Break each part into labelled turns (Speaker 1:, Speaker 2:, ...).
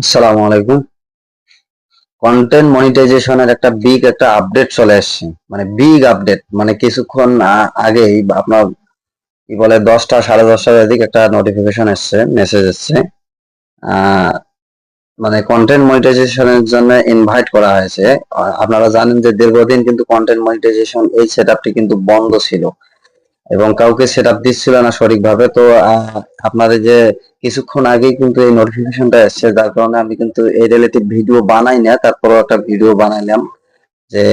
Speaker 1: আসসালামু আলাইকুম। কন্টেন্ট মনিটাইজেশনের একটা বিগ একটা আপডেট চলে আসছে। মানে বিগ আপডেট মানে কিছুক্ষণ আগেই আপনার কি বলে দশটা, সাড়ে দশটার এদিকে একটা নোটিফিকেশন এসছে মেসেজ এসছে। মানে কন্টেন্ট মনিটাইজেশনের জন্য ইনভাইট করা হয়েছে। আপনারা জানেন যে দীর্ঘদিন কিন্তু কন্টেন্ট মনিটাইজেশন এই সেটআপটি কিন্তু বন্ধ ছিল। এবং কাউকে সেটআপ দিচ্ছিল না সঠিকভাবে, তো আপনাদের যে কিছুক্ষণ আগেই কিন্তু এই নোটিফিকেশনটা এসেছে, যার কারণে আমি কিন্তু এই রিলেটিভ ভিডিও বানাই না, তারপরও একটা ভিডিও বানাইলাম যে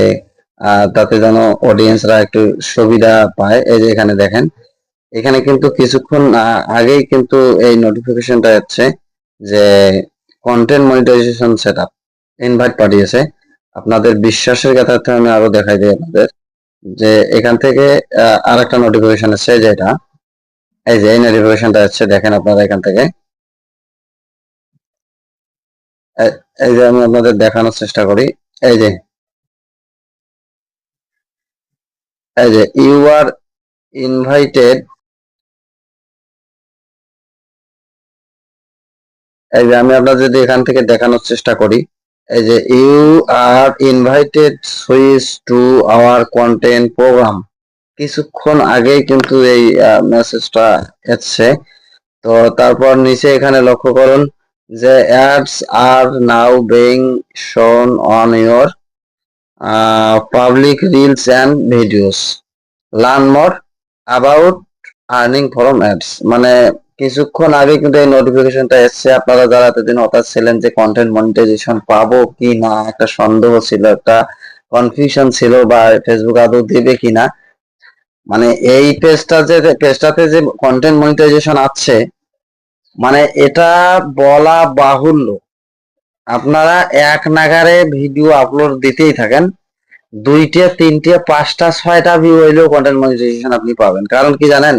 Speaker 1: তাতে যেন অডিয়েন্সরা একটু সুবিধা পায়। এই যে এখানে দেখেন, এখানে কিন্তু কিছুক্ষণ আগেই কিন্তু এই নোটিফিকেশনটা এসেছে যে কন্টেন্ট মনিটাইজেশন সেটআপ ইনভাইট পাঠিয়েছে। আপনাদের বিশ্বাসের কথা আমি আরও দেখাই দিই আপনাদের। যে এখান থেকে আর একটা নোটিফিকেশন এসেছে যেটা এই যে এই নোটিফিকেশনটা এসেছে দেখেন আপনারা এখান থেকে। এই যে আমি আপনাদের দেখানোর চেষ্টা করি। এই যে। এই যে ইউ আর ইনভাইটেড এই যে, আমি আপনাদের যদি এখান থেকে দেখানোর চেষ্টা করি। এই যে you are invited switch to our content program কিছুক্ষণ আগেই কিন্তু এই মেসেজটা এসছে। তো তারপর নিচে এখানে লক্ষ্য করুন যে ads are now being shown on your public reels and videos learn more about earning from ads মানে কিছুক্ষণ আগে কিন্তু এই নোটিফিকেশনটা এসছে। আপনারা যারা এতদিন হতাশ ছিলেন যে কন্টেন্ট মনিটাইজেশন পাবো কি না, একটা সন্দেহ ছিল, একটা কনফিউশন ছিল বা ফেসবুক আদৌ দেবে কিনা মানে এই পেজটা যে পেজটাতে যে কন্টেন্ট মনিটাইজেশন আছে মানে এটা বলা বাহুল্য। আপনারা এক নাগারে ভিডিও আপলোড দিতেই থাকেন। দুইটা, তিনটে, পাঁচটা, ছয়টা ভিউ হইলেও কন্টেন্ট মনিটাইজেশন আপনি পাবেন। কারণ কি জানেন?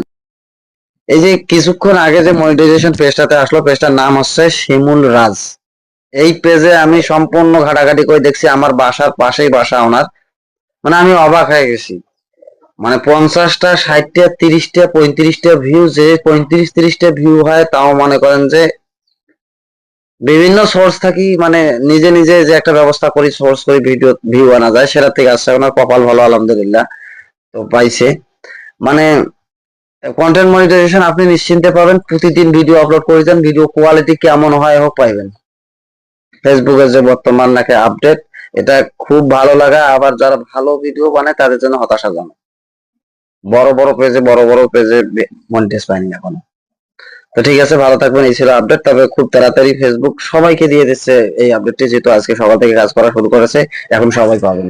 Speaker 1: এই যে কিছুক্ষণ আগে যে মনিটাইজেশন পেজটাতে আসলো পেজটার নাম হচ্ছে শিমুল রাজ। এই পেজে আমি সম্পূর্ণ ঘাটাঘাটি করে দেখছি আমার বাসার পাশেই বাসা ওনার। মানে আমি অবাক হয়ে গেছি। মানে পঞ্চাশটা, ষাটটা, তিরিশটা, পঁয়ত্রিশটা ভিউ যে পঁয়ত্রিশ, তিরিশটা ভিউ হয়, তাও মনে করেন যে বিভিন্ন সোর্স থাকি মানে নিজে নিজে যে একটা ব্যবস্থা করি সোর্স করি ভিডিও ভিউ আনা যায় সেটা থেকে আসছে ওনার কপাল ভালো, আলহামদুলিল্লাহ, তো পাইছে। মানে কন্টেন্ট মনিটাইজেশন আপনি নিশ্চিন্তে পাবেন। প্রতিদিন ভিডিও আপলোড করে দেন ভিডিও কোয়ালিটি কেমন হয় হোক পাইবেন। ফেসবুকের যে বর্তমান নাকি আপডেট এটা খুব ভালো লাগা। আবার যারা ভালো ভিডিও বানায়, তাদের জন্য হতাশাজনক। বড় বড় পেজে বড় বড় পেজে মনিটাইজ পায়নি এখনও। তো ঠিক আছে, ভালো থাকবেন। এই ছিল আপডেট তবে খুব তাড়াতাড়ি ফেসবুক সবাইকে দিয়ে দিচ্ছে এই আপডেটটি যেহেতু আজকে সকাল থেকে কাজ করা শুরু করেছে। এখন সবাই পাবেন।